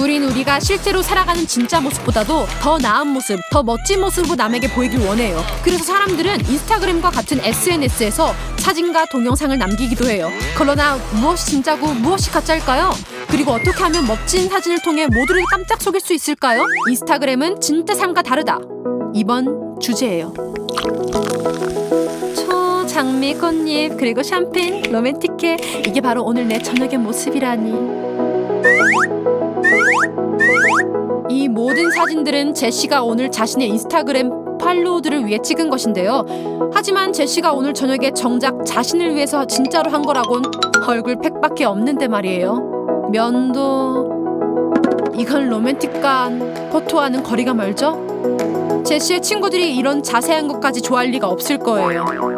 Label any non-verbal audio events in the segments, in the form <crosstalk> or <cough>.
우린 우리가 실제로 살아가는 진짜 모습보다도 더 나은 모습, 더 멋진 모습으로 남에게 보이길 원해요. 그래서 사람들은 인스타그램과 같은 SNS에서 사진과 동영상을 남기기도 해요. 그러나 무엇이 진짜고 무엇이 가짜일까요? 그리고 어떻게 하면 멋진 사진을 통해 모두를 깜짝 속일 수 있을까요? 인스타그램은 진짜 삶과 다르다. 이번 주제예요. 초, 장미, 꽃잎, 그리고 샴페인, 로맨틱해. 이게 바로 오늘 내 저녁의 모습이라니. 모든 사진들은 제시가 오늘 자신의 인스타그램 팔로우들을 위해 찍은 것인데요. 하지만 제시가 오늘 저녁에 정작 자신을 위해서 진짜로 한 거라곤 얼굴 팩밖에 없는데 말이에요. 면도 이건 로맨틱한 포토와는 거리가 멀죠? 제시의 친구들이 이런 자세한 것까지 좋아할 리가 없을 거예요.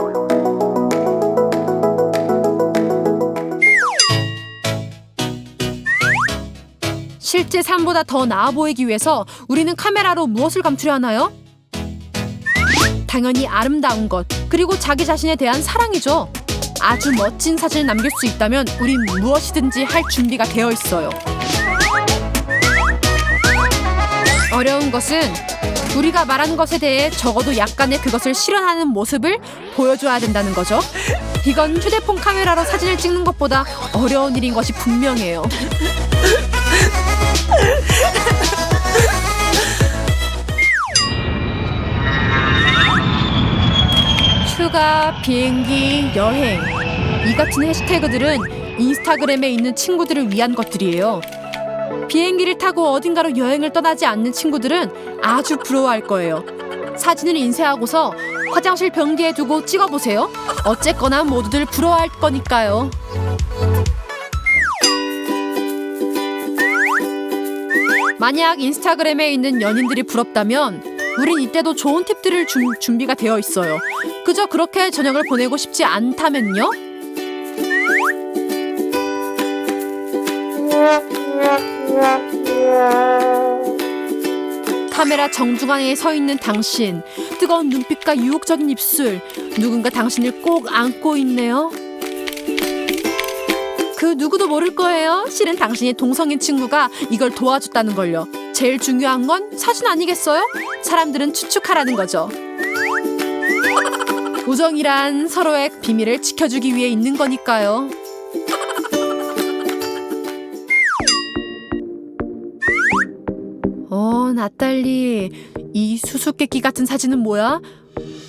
실제 삶보다 더 나아 보이기 위해서 우리는 카메라로 무엇을 감추려 하나요? 당연히 아름다운 것, 그리고 자기 자신에 대한 사랑이죠. 아주 멋진 사진을 남길 수 있다면 우린 무엇이든지 할 준비가 되어 있어요. 어려운 것은 우리가 말하는 것에 대해 적어도 약간의 그것을 실현하는 모습을 보여줘야 된다는 거죠. 이건 휴대폰 카메라로 사진을 찍는 것보다 어려운 일인 것이 분명해요. 휴가, 비행기, 여행 이 같은 해시태그들은 인스타그램에 있는 친구들을 위한 것들이에요. 비행기를 타고 어딘가로 여행을 떠나지 않는 친구들은 아주 부러워할 거예요. 사진을 인쇄하고서 화장실 변기에 두고 찍어보세요. 어쨌거나 모두들 부러워할 거니까요. 만약 인스타그램에 있는 연인들이 부럽다면 우린 이때도 좋은 팁들을 준 준비가 되어 있어요. 그저 그렇게 저녁을 보내고 싶지 않다면요? 카메라 정중앙에 서 있는 당신, 뜨거운 눈빛과 유혹적인 입술, 누군가 당신을 꼭 안고 있네요. 그 누구도 모를 거예요. 실은 당신의 동성인 친구가 이걸 도와줬다는 걸요. 제일 중요한 건 사진 아니겠어요? 사람들은 추측하라는 거죠. <laughs> 우정이란 서로의 비밀을 지켜주기 위해 있는 거니까요. 어, 나딸리. 이 수수께끼 같은 사진은 뭐야?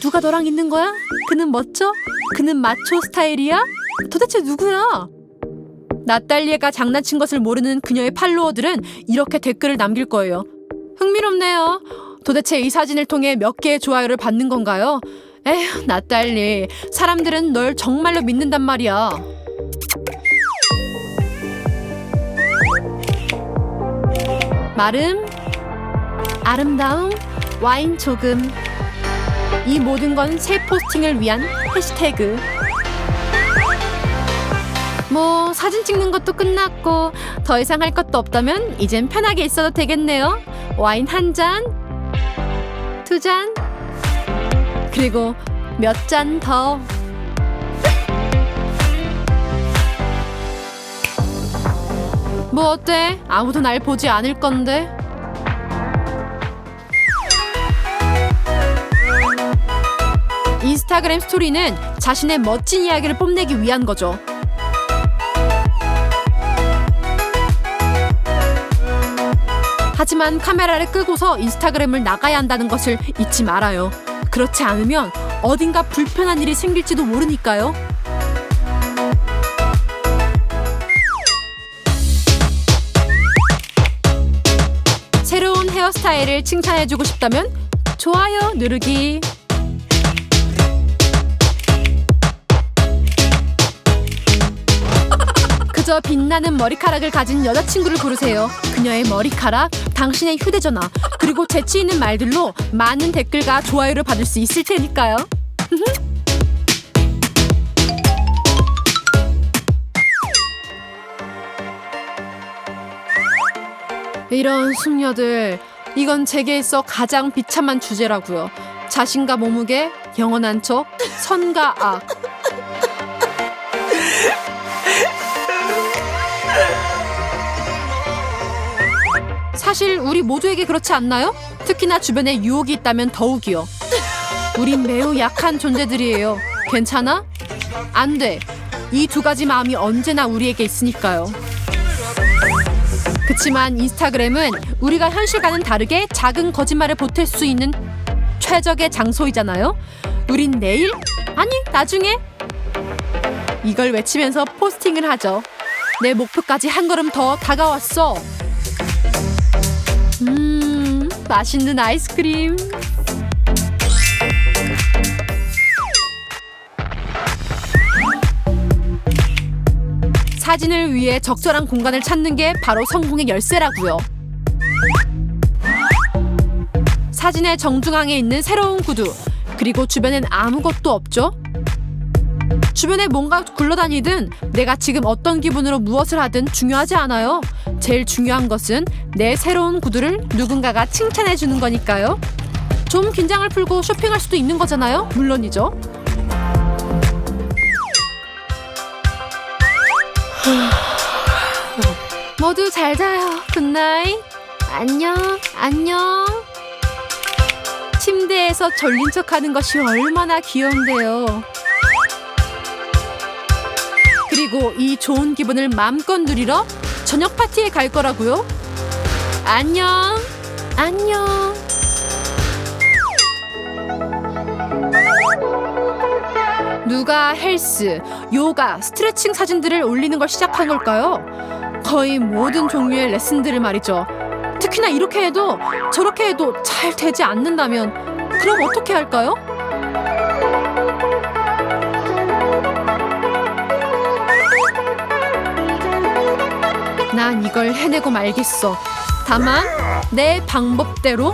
누가 너랑 있는 거야? 그는 멋져? 그는 마초 스타일이야? 도대체 누구야? 나딸리가 장난친 것을 모르는 그녀의 팔로워들은 이렇게 댓글을 남길 거예요. 흥미롭네요. 도대체 이 사진을 통해 몇 개의 좋아요를 받는 건가요? 에휴, 나딸리. 사람들은 널 정말로 믿는단 말이야. 마름, 아름다움, 와인 조금. 이 모든 건 새 포스팅을 위한 해시태그. 뭐 사진 찍는 것도 끝났고 더 이상 할 것도 없다면 이젠 편하게 있어도 되겠네요. 와인 한 잔, 두 잔, 그리고 몇 잔 더. 뭐 어때? 아무도 날 보지 않을 건데. 인스타그램 스토리는 자신의 멋진 이야기를 뽐내기 위한 거죠. 하지만 카메라를 끄고서 인스타그램을 나가야 한다는 것을 잊지 말아요. 그렇지 않으면 어딘가 불편한 일이 생길지도 모르니까요. 새로운 헤어스타일을 칭찬해주고 싶다면 좋아요 누르기. <laughs> 그저 빛나는 머리카락을 가진 여자친구를 고르세요. 그녀의 머리카락, 당신의 휴대전화, 그리고 재치 있는 말들로 많은 댓글과 좋아요를 받을 수 있을 테니까요. <laughs> 이런 숙녀들, 이건 제게 있어 가장 비참한 주제라고요. 자신과 몸무게, 영원한 척, 선과 악. 사실 우리 모두에게 그렇지 않나요? 특히나 주변에 유혹이 있다면 더욱이요. 우린 매우 약한 존재들이에요. 괜찮아? 안 돼. 이 두 가지 마음이 언제나 우리에게 있으니까요. 그치만 인스타그램은 우리가 현실과는 다르게 작은 거짓말을 보탤 수 있는 최적의 장소이잖아요. 우린 내일? 아니, 나중에? 이걸 외치면서 포스팅을 하죠. 내 목표까지 한 걸음 더 다가왔어. 음, 맛있는 아이스크림. 사진을 위해 적절한 공간을 찾는 게 바로 성공의 열쇠라고요. 사진의 정중앙에 있는 새로운 구두, 그리고 주변엔 아무것도 없죠. 주변에 뭔가 굴러다니든 내가 지금 어떤 기분으로 무엇을 하든 중요하지 않아요. 제일 중요한 것은 내 새로운 구두를 누군가가 칭찬해 주는 거니까요. 좀 긴장을 풀고 쇼핑할 수도 있는 거잖아요. 물론이죠. <sighs> 모두 잘 자요. 굿나잇. 안녕. 안녕. 침대에서 졸린 척 하는 것이 얼마나 귀여운데요. 그리고 이 좋은 기분을 마음껏 누리러 저녁 파티에 갈 거라고요. 안녕. 안녕. 누가 헬스, 요가, 스트레칭 사진들을 올리는 걸 시작한 걸까요? 거의 모든 종류의 레슨들을 말이죠. 특히나 이렇게 해도 저렇게 해도 잘 되지 않는다면 그럼 어떻게 할까요? 난 이걸 해내고 말겠어. 다만 내 방법대로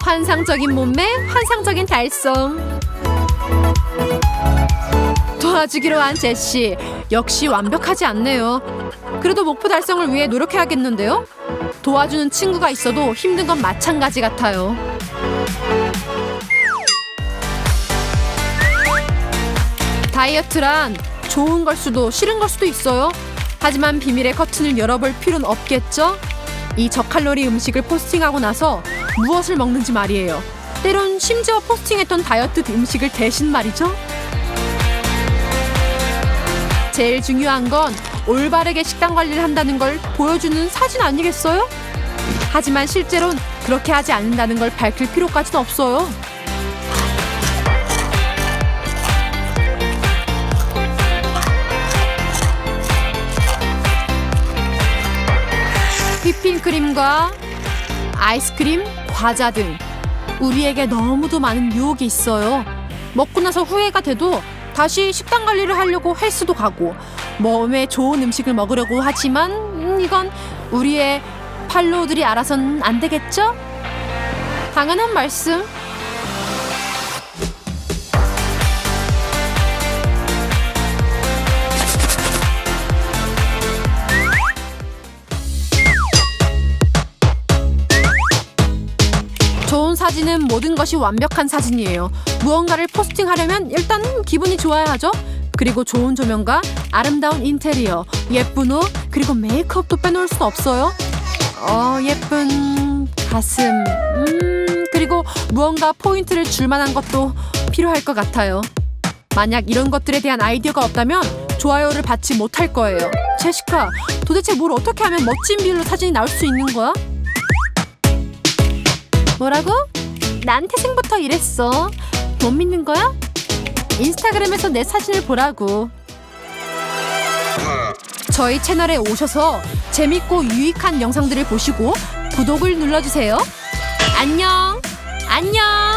환상적인 몸매, 환상적인 달성. 도와주기로 한 제시 역시 완벽하지 않네요. 그래도 목표 달성을 위해 노력해야겠는데요. 도와주는 친구가 있어도 힘든 건 마찬가지 같아요. 다이어트란 좋은 걸 수도 싫은 걸 수도 있어요. 하지만 비밀의 커튼을 열어볼 필요는 없겠죠? 이 저칼로리 음식을 포스팅하고 나서 무엇을 먹는지 말이에요. 때론 심지어 포스팅했던 다이어트 음식을 대신 말이죠. 제일 중요한 건 올바르게 식단 관리를 한다는 걸 보여주는 사진 아니겠어요? 하지만 실제론 그렇게 하지 않는다는 걸 밝힐 필요까지는 없어요. 휘핑크림과 아이스크림, 과자 등 우리에게 너무도 많은 유혹이 있어요. 먹고 나서 후회가 돼도 다시 식단 관리를 하려고 헬스도 가고 몸에 좋은 음식을 먹으려고 하지만 음, 이건 우리의 팔로우들이 알아선 안 되겠죠? 당연한 말씀. 사진은 모든 것이 완벽한 사진이에요. 무언가를 포스팅하려면 일단 기분이 좋아야 하죠. 그리고 좋은 조명과 아름다운 인테리어, 예쁜 옷, 그리고 메이크업도 빼놓을 수 없어요. 어, 예쁜 가슴, 음, 그리고 무언가 포인트를 줄 만한 것도 필요할 것 같아요. 만약 이런 것들에 대한 아이디어가 없다면 좋아요를 받지 못할 거예요. 제시카, 도대체 뭘 어떻게 하면 멋진 비율로 사진이 나올 수 있는 거야? 뭐라고? 난 태생부터 이랬어. 못 믿는 거야? 인스타그램에서 내 사진을 보라고. 저희 채널에 오셔서 재밌고 유익한 영상들을 보시고 구독을 눌러주세요. 안녕! 안녕!